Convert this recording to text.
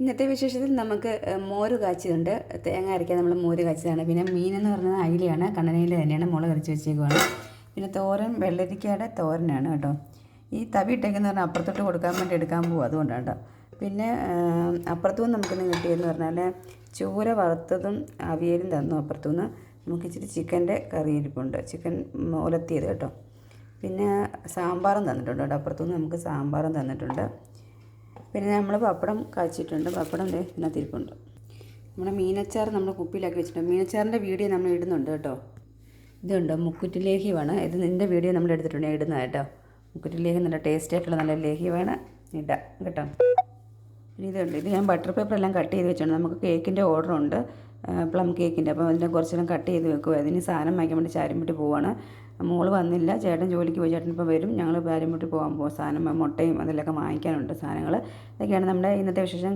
ഇന്നത്തെ വിശേഷത്തിൽ നമുക്ക് മോര് കാച്ചിയുണ്ട് തേങ്ങ അരയ്ക്കാൻ നമ്മൾ മോര് കാച്ചിയതാണ്. പിന്നെ മീൻ എന്ന് പറയുന്നത് അയിലയാണ്. കണ്ണനയില തന്നെയാണ്. മുളക് കറിച്ച് വെച്ചേക്കുവാണ്. പിന്നെ തോരൻ വെള്ളരിക്കയുടെ തോരനാണ് കേട്ടോ. ഈ തവി ഇട്ടേക്കെന്ന് പറഞ്ഞാൽ അപ്പുറത്തോട്ട് കൊടുക്കാൻ വേണ്ടി എടുക്കാൻ പോകും അതുകൊണ്ടാണ് കേട്ടോ. പിന്നെ അപ്പുറത്തു അപ്പുറത്തുനിന്ന് നമുക്കിന്ന് കിട്ടിയെന്ന് പറഞ്ഞാൽ ചൂര വറുത്തതും അവിയലും തന്നു അപ്പുറത്തുനിന്ന്. നമുക്ക് ഇച്ചിരി ചിക്കന്റെ കറി ഇരിപ്പുണ്ട് ചിക്കൻ ഉലത്തിയത് കേട്ടോ. പിന്നെ സാമ്പാറും തന്നിട്ടുണ്ട് കേട്ടോ. അപ്പുറത്തുനിന്ന് നമുക്ക് സാമ്പാറും തന്നിട്ടുണ്ട്. പിന്നെ നമ്മൾ പപ്പടം കാച്ചിട്ടുണ്ട് പപ്പടം ദേ ഇതിനകത്ത് ഇരിപ്പുണ്ട് നമ്മുടെ മീനച്ചാർ നമ്മൾ കുപ്പിയിലാക്കി വെച്ചിട്ടുണ്ട്. മീനച്ചാറിന്റെ വീഡിയോ നമ്മൾ ഇടുന്നുണ്ട് കേട്ടോ. ഇതുണ്ട്? മുക്കുറ്റി ലേഹ്യമാണ് ഇത് നിന്റെ വീഡിയോ നമ്മൾ എടുത്തിട്ടുണ്ട്. ഇടുന്നത് കേട്ടോ. മുക്കുറ്റി ലേഹ്യം നല്ല ടേസ്റ്റ് ആയിട്ടുള്ള നല്ല ലേഹ്യമാണ് ഇടാം കേട്ടോ. ഇനി ഇതുണ്ട്. ഇത് ഞാൻ ബട്ടർ പേപ്പർ എല്ലാം കട്ട് ചെയ്ത് വെച്ചിട്ടുണ്ട്. നമുക്ക് കേക്കിന്റെ ഉണ്ട്. പ്ലം കേക്കിന്റെ അപ്പോൾ അതിന്റെ കുറച്ചെല്ലാം കട്ട് ചെയ്ത് വെക്കുക അതിന് സാധനം വാങ്ങിക്കാൻ വേണ്ടി ചാരുംപെട്ടി പോവാണ്. മോൾ വന്നില്ല. ചേട്ടൻ ജോലിക്ക് പോയി. ചേട്ടൻ ഇപ്പോൾ വരും. ഞങ്ങൾ ചാരുംപെട്ടി പോകാൻ പോകും സാധനം മുട്ടയും അതിലൊക്കെ വാങ്ങിക്കാനുണ്ട് സാധനങ്ങൾ ഇതൊക്കെയാണ് നമ്മുടെ ഇന്നത്തെ വിശേഷം.